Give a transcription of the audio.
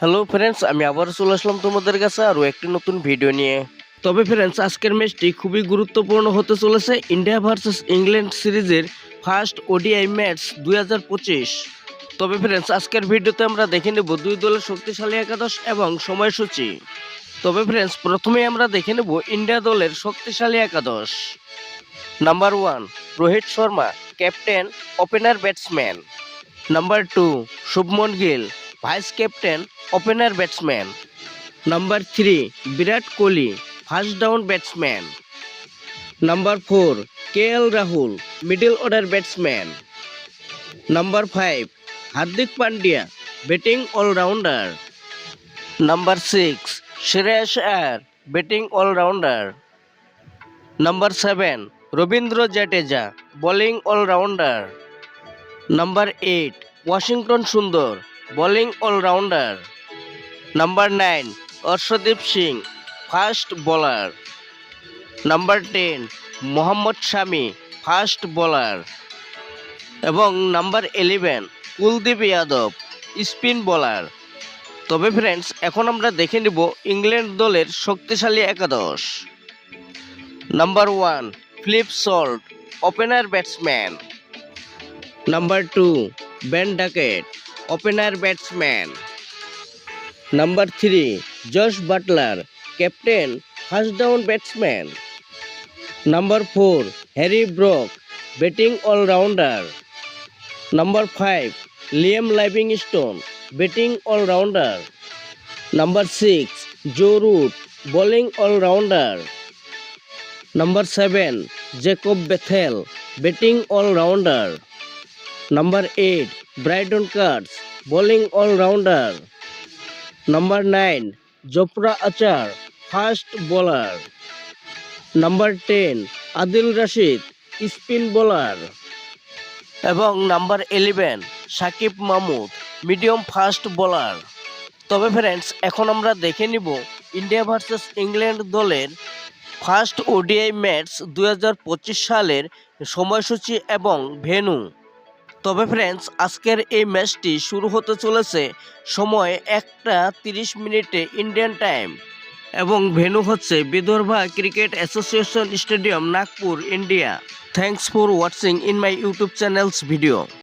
Hello friends আমি আবার চলে আসলাম তোমাদের কাছে আরও একটি নতুন ভিডিও নিয়ে। তবে ফ্রেন্ডস আজকের ম্যাচটি খুবই গুরুত্বপূর্ণ হতে চলেছে ইন্ডিয়া ভার্সেস ইংল্যান্ড সিরিজের ফার্স্ট ওডিআই ম্যাচ দু হাজার পঁচিশ। তবে ফ্রেন্ডস আজকের ভিডিওতে আমরা দেখে নেব দুই দলের শক্তিশালী একাদশ এবং সময়সূচি। তবে ফ্রেন্ডস প্রথমে আমরা দেখে নেব ইন্ডিয়া দলের শক্তিশালী একাদশ। Number one Rohit Sharma captain opener batsman number two Shubman Gill vice captain, opener batsman. Number three, Virat Kohli, first down batsman. Number four, K L Rahul, middle order batsman. Number five, Hardik Pandya, batting allrounder. Number six Shreyas Iyer, batting allrounder. Number seven, Ravindra Jadeja, bowling allrounder. Number eight, Washington Sundar bowling allrounder. Number nine, Arshdeep Singh, fast bowler. Number ten, Mohammed Shami, fast bowler. এবং number eleven, Kuldeep Yadav, spin bowler. তবে friends এখন আমরা দেখে নিব England দলের শক্তিশালী একাদশ। Number one, Phil Salt, opener batsman. Number two Ben Duckett. Opener batsman number three Jos Buttler captain first down batsman number four Harry Brook batting allrounder number five Liam Livingstone batting allrounder number six Joe Root bowling allrounder number seven Jacob Bethell batting allrounder number eight Brydon Carse bowling allrounder number nine Jofra Archer fast bowler number ten Adil Rashid spin bowler এবং number eleven Saqib Mahmood medium fast bowler তবে friends এখন আমরা দেখে নিব India versus England দলের first ODI match দু হাজার পঁচিশ সালের সময়সূচি এবং ভেন্যু। তবে ফ্রেন্ডস আজকের এই ম্যাচটি শুরু হতে চলেছে সময় একটা তিরিশ মিনিটে ইন্ডিয়ান টাইম এবং ভেনু হচ্ছে Vidarbha cricket association stadium, Nagpur India thanks for watching in my YouTube channels video